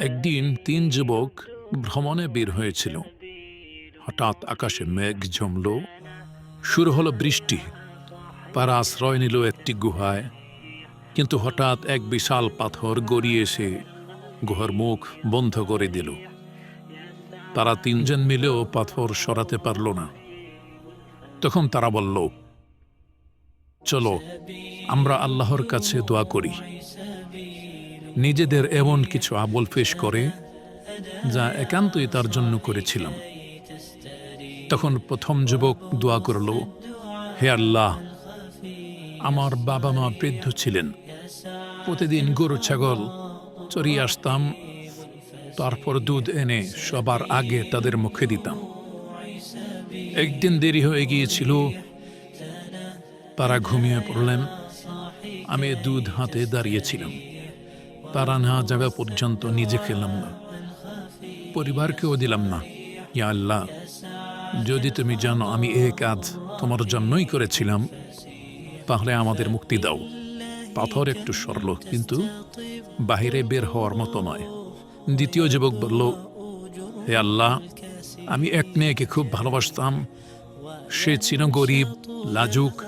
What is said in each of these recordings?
একদিন তিন যুবক ভ্রমণে বের হয়েছিল। হঠাৎ আকাশে মেঘ জমল শুরু হলো বৃষ্টি। তারা আশ্রয় নিল একটি গুহায়। কিন্তু হঠাৎ এক বিশাল পাথর গড়িয়ে এসে গুহার মুখ বন্ধ করে দিল। তারা তিনজন মিলেও পাথর সরাতে পারল না। তখন তারা বলল, চলো, আমরা আল্লাহর কাছে দোয়া করি। নিজেদের এমন কিছু আবল পেশ করে যা একান্তই তার জন্য করেছিলাম। তখন প্রথম যুবক দোয়া করল, হে আল্লাহ, আমার বাবা মা বৃদ্ধ ছিলেন। প্রতিদিন গরু, ছাগল চড়িয়ে আসতাম, তারপর দুধ এনে সবার আগে তাদের মুখে দিতাম। একদিন দেরি হয়ে গিয়েছিল, তারা ঘুমিয়ে পড়লেন। আমি দুধ হাতে দাঁড়িয়েছিলাম। তারা না যাওয়া পর্যন্ত নিজে খেলাম না। পরিবারকেও দিলাম না। ইয়া আল্লাহ, যদি তুমি জানো আমি এ কাজ তোমার জন্যই করেছিলাম, তাহলে আমাদের মুক্তি দাও। পাথর একটু সরল, কিন্তু বাহিরে বের হওয়ার মতো নয়। দ্বিতীয় যুবক বলল, হে আল্লাহ, আমি এক মেয়েকে খুব ভালোবাসতাম। সে ছিল গরিব, লাজুক।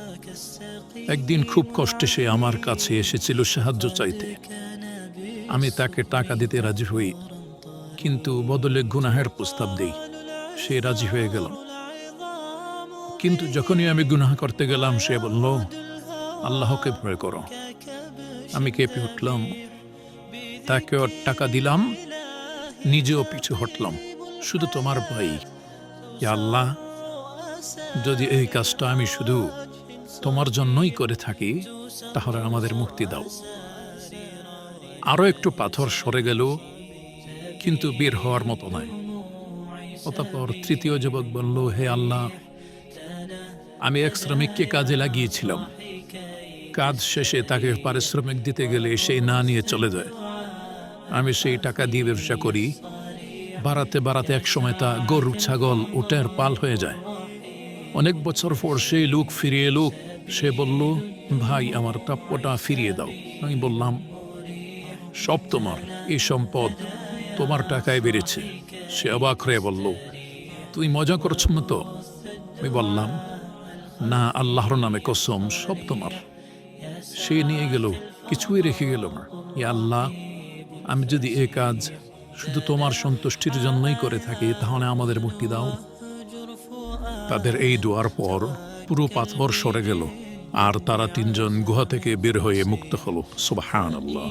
একদিন খুব কষ্টে সে আমার কাছে এসেছিল সাহায্য চাইতে। আমি তাকে টাকা দিতে রাজি হই, কিন্তু বদলে গুনাহের প্রস্তাব দেই। সে রাজি হয়ে গেল। কিন্তু যখনই আমি গুনাহ করতে গেলাম, সে বলল, আল্লাহকে ভয় করো। আমি কেঁপে উঠলাম। তাকে ওর টাকা দিলাম, নিজেও পিছু হটলাম। শুধু তোমার ভাই আল্লাহ, যদি এই কাজটা আমি শুধু তোমার জন্যই করে থাকি, তাহলে আমাদের মুক্তি দাও। আরও একটু পাথর সরে গেল, কিন্তু বের হওয়ার মতো নয়। অতঃপর তৃতীয় যুবক বলল, হে আল্লাহ, আমি এক শ্রমিককে কাজে লাগিয়েছিলাম। কাজ শেষে তাকে পারিশ্রমিক দিতে গেলে সেই না নিয়ে চলে যায়। আমি সেই টাকা দিয়ে ব্যবসা করি। বাড়াতে বাড়াতে এক সময় তা গরু, ছাগল উটের পাল হয়ে যায়। অনেক বছর পর সেই লোক ফিরিয়ে লোক সে বলল, ভাই, আমার প্রাপ্যটা ফিরিয়ে দাও। আমি বললাম সব তোমার এই সম্পদ তোমার টাকায় বেড়েছে। সে অবাক হয়ে বলল, তুই মজা করছ না তো আমি বললাম, না, আল্লাহর নামে কসম সব তোমার সে নিয়ে গেল, কিছুই রেখে গেল না। ইয়া আল্লাহ, আমি যদি এ কাজ শুধু তোমার সন্তুষ্টির জন্যই করে থাকি, তাহলে আমাদের মুক্তি দাও। তাদের এই দোয়ার পর পুরো পাথর সরে গেল, আর তারা তিনজন গুহা থেকে বের হয়ে মুক্ত হলো। সুবাহান আল্লাহ